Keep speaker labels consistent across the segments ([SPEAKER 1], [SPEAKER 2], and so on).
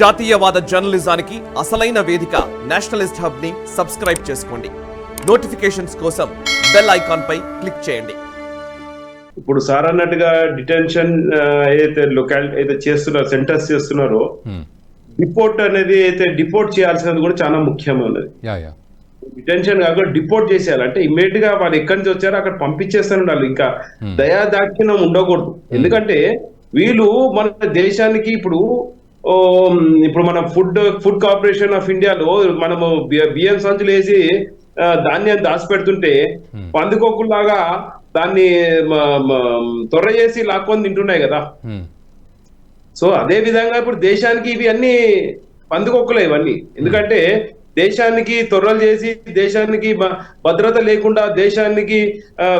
[SPEAKER 1] జాతీయవాద జర్నలిజానికి అసలైన వేదిక నేషనలిస్ట్ హబ్ని సబ్స్క్రైబ్ చేసుకోండి. నోటిఫికేషన్స్ కోసం బెల్ ఐకాన్ పై క్లిక్ చేయండి.
[SPEAKER 2] ఇప్పుడు సార్ అన్నట్టుగా డిటెన్షన్ ఏదైతే లొకాల్ అయితే చేస్తున్నారో సెంటర్స్ చేస్తున్నారో డిపోర్ట్ అనేది అయితే డిపోర్ట్ చేయాల్సినది కూడా చాలా ముఖ్యమైనది
[SPEAKER 3] యా యా.
[SPEAKER 2] డిటెన్షన్ కాకుండా డిపోర్ట్ చేసేయాలి. అంటే ఇమీడియట్గా వాళ్ళు ఎక్కడి నుంచి వచ్చారో అక్కడ పంపించేస్తాను ఉండాలి. ఇంకా దయా దాక్షిణ్యం ఉండకూడదు. ఎందుకంటే వీళ్ళు మన దేశానికి ఇప్పుడు ఇప్పుడు మన ఫుడ్ ఫుడ్ కార్పొరేషన్ ఆఫ్ ఇండియాలో మనము బియ్యం సంచులు వేసి ధాన్యం దాచిపెడుతుంటే పందికొక్కులాగా దాన్ని త్వర చేసి లాక్కొని తింటున్నాయి కదా. సో అదే విధంగా ఇప్పుడు దేశానికి ఇవి అన్ని పందుకొక్కలే ఇవన్నీ. ఎందుకంటే దేశానికి తొర్రలు చేసి దేశానికి భద్రత లేకుండా దేశానికి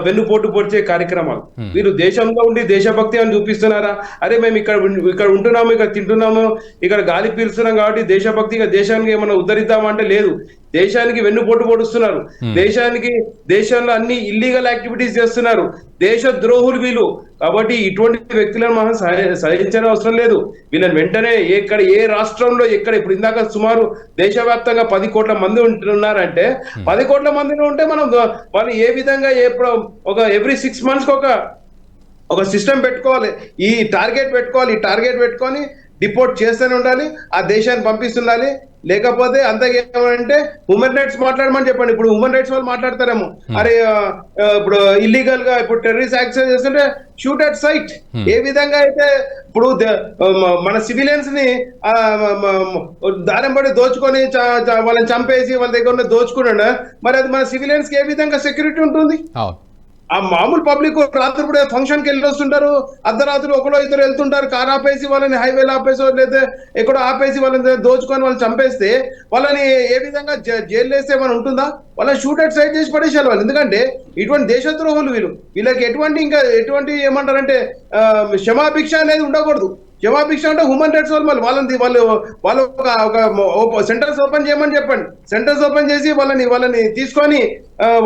[SPEAKER 2] వెన్నుపోటు పొడిచే కార్యక్రమాలు. వీరు దేశంలో ఉండి దేశభక్తి అని చూపిస్తున్నారా? అరే మేము ఇక్కడ ఇక్కడ ఉంటున్నాము ఇక్కడ తింటున్నాము ఇక్కడ గాలి పీల్స్తున్నాం కాబట్టి దేశభక్తిగా దేశానికి ఏమైనా ఉద్ధరిద్దామా అంటే లేదు. దేశానికి వెన్నుపోటు పొడుస్తున్నారు. దేశానికి దేశంలో అన్ని ఇల్లీగల్ యాక్టివిటీస్ చేస్తున్నారు. దేశ ద్రోహులు వీళ్ళు. కాబట్టి ఇటువంటి వ్యక్తులను మనం సహ- సహించని అవసరం లేదు. వీళ్ళని వెంటనే ఎక్కడ ఏ రాష్ట్రంలో ఎక్కడ ఇప్పుడు ఇందాక సుమారు దేశవ్యాప్తంగా పది కోట్ల మంది ఉంటున్నారంటే పది కోట్ల మందిలో ఉంటే మనం వాళ్ళు ఏ విధంగా ఏ ఒక ఎవ్రీ సిక్స్ మంత్స్ ఒక ఒక సిస్టమ్ పెట్టుకోవాలి. ఈ టార్గెట్ పెట్టుకోవాలి ఈ టార్గెట్ పెట్టుకొని డిపోర్ట్ చేస్తూనే ఉండాలి. ఆ దేశాన్ని పంపిస్తుండాలి. లేకపోతే అంతగా ఏమంటే హ్యూమన్ రైట్స్ మాట్లాడమని చెప్పండి. ఇప్పుడు హ్యూమన్ రైట్స్ వాళ్ళు మాట్లాడతారేమో. అరే ఆ, ఆ, ఇప్పుడు ఇల్లీగల్గా ఇప్పుడు టెర్రరిస్ట్ యాక్షన్ చేస్తుంటే షూట్ అట్ సైట్ ఏ విధంగా అయితే ఇప్పుడు మన సివిలియన్స్ని దారం పడి దోచుకొని వాళ్ళని చంపేసి వాళ్ళ దగ్గర ఉన్న దోచుకున్నాడు? మరి అది మన సివిలియన్స్కి ఏ విధంగా సెక్యూరిటీ ఉంటుంది? ఆ మామూలు పబ్లిక్ రాత్రి కూడా ఫంక్షన్కి వెళ్ళి వస్తుంటారు అర్ధరాత్రి ఒకరో ఇద్దరు వెళ్తుంటారు కార్ ఆపేసి వాళ్ళని హైవేలో ఆపేసి లేదా ఎక్కడో ఆపేసి వాళ్ళని దోచుకొని వాళ్ళని చంపేస్తే వాళ్ళని ఏ విధంగా జైలు వేస్తే ఏమైనా ఉంటుందా? వాళ్ళని షూట్ అట్ సైడ్ చేసి పడేసారు వాళ్ళు. ఎందుకంటే ఇటువంటి దేశద్రోహులు వీళ్ళు. వీళ్ళకి ఎటువంటి ఇంకా ఎటువంటి ఏమంటారంటే క్షమాభిక్ష అనేది ఉండకూడదు. క్షమాభిక్ష అంటే హ్యూమన్ రైట్స్ వాళ్ళు మళ్ళీ వాళ్ళని వాళ్ళు వాళ్ళు ఒక ఒక సెంటర్స్ ఓపెన్ చేయమని చెప్పండి. సెంటర్స్ ఓపెన్ చేసి వాళ్ళని వాళ్ళని తీసుకొని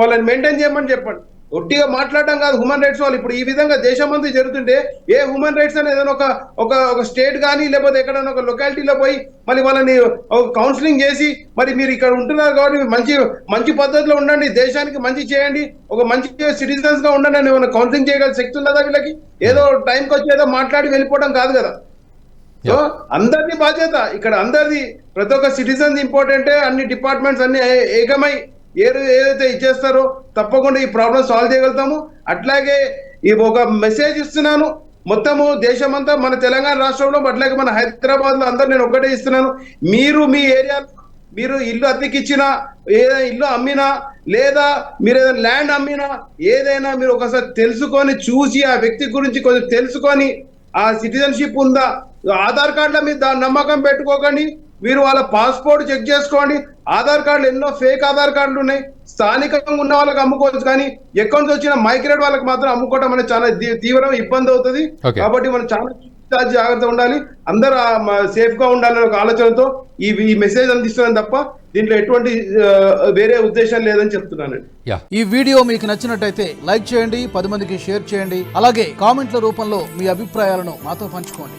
[SPEAKER 2] వాళ్ళని మెయింటైన్ చేయమని చెప్పండి. ఒట్టిగా మాట్లాడడం కాదు హ్యూమన్ రైట్స్ వాళ్ళు. ఇప్పుడు ఈ విధంగా దేశం అంతా జరుగుతుంటే ఏ హ్యూమన్ రైట్స్ అనేది ఏదైనా ఒక ఒక ఒక స్టేట్ కానీ లేకపోతే ఎక్కడైనా ఒక లొకాలిటీలో పోయి మళ్ళీ వాళ్ళని ఒక కౌన్సిలింగ్ చేసి మరి మీరు ఇక్కడ ఉంటున్నారు కాబట్టి మంచి మంచి పద్ధతిలో ఉండండి దేశానికి మంచి చేయండి ఒక మంచి సిటిజన్స్గా ఉండండి అని ఏమైనా కౌన్సిలింగ్ చేయగల శక్తి ఉన్నదా వీళ్ళకి? ఏదో టైంకి వచ్చి ఏదో మాట్లాడి వెళ్ళిపోవడం కాదు కదా. సో అందరిది బాధ్యత. ఇక్కడ అందరిది ప్రతి ఒక్క సిటిజన్ ఇంపార్టెంటే అన్ని డిపార్ట్మెంట్స్ అన్ని ఏకమై ఏరు ఏదైతే ఇచ్చేస్తారో తప్పకుండా ఈ ప్రాబ్లం సాల్వ్ చేయగలుగుతాము. అట్లాగే ఈ ఒక మెసేజ్ ఇస్తున్నాను. మొత్తము దేశమంతా మన తెలంగాణ రాష్ట్రంలో అట్లాగే మన హైదరాబాద్లో అందరు నేను ఒకటే ఇస్తున్నాను. మీరు మీ ఏరియాలో మీరు ఇల్లు అద్దెకిచ్చినా ఏదైనా ఇల్లు అమ్మినా లేదా మీరు ఏదైనా ల్యాండ్ అమ్మినా ఏదైనా మీరు ఒకసారి తెలుసుకొని చూసి ఆ వ్యక్తి గురించి కొంచెం తెలుసుకొని ఆ సిటిజన్షిప్ ఉందా ఆధార్ కార్డుల మీద దాని నమ్మకం పెట్టుకోకండి. మీరు వాళ్ళ పాస్పోర్ట్ చెక్ చేసుకోండి. ఆధార్ కార్డులు ఎన్నో ఫేక్ ఆధార్ కార్డులు ఉన్నాయి. స్థానికంగా ఉన్న వాళ్ళకి అమ్ముకోవచ్చు కానీ ఎక్కడి నుంచి వచ్చిన మైగ్రేట్ వాళ్ళకి మాత్రం అమ్ముకోవడం అనేది చాలా తీవ్రం ఇబ్బంది అవుతుంది. కాబట్టి మనం చాలా జాగ్రత్త ఉండాలి. అందరూ సేఫ్గా ఉండాలనే ఒక ఆలోచనతో ఈ ఈ మెసేజ్ అందిస్తున్నాను తప్ప దీంట్లో ఎటువంటి వేరే ఉద్దేశం లేదని చెప్తున్నానండి
[SPEAKER 3] యా.
[SPEAKER 4] ఈ వీడియో మీకు నచ్చినట్టయితే లైక్ చేయండి పది మందికి షేర్ చేయండి. అలాగే కామెంట్ల రూపంలో మీ అభిప్రాయాలను మాతో పంచుకోండి.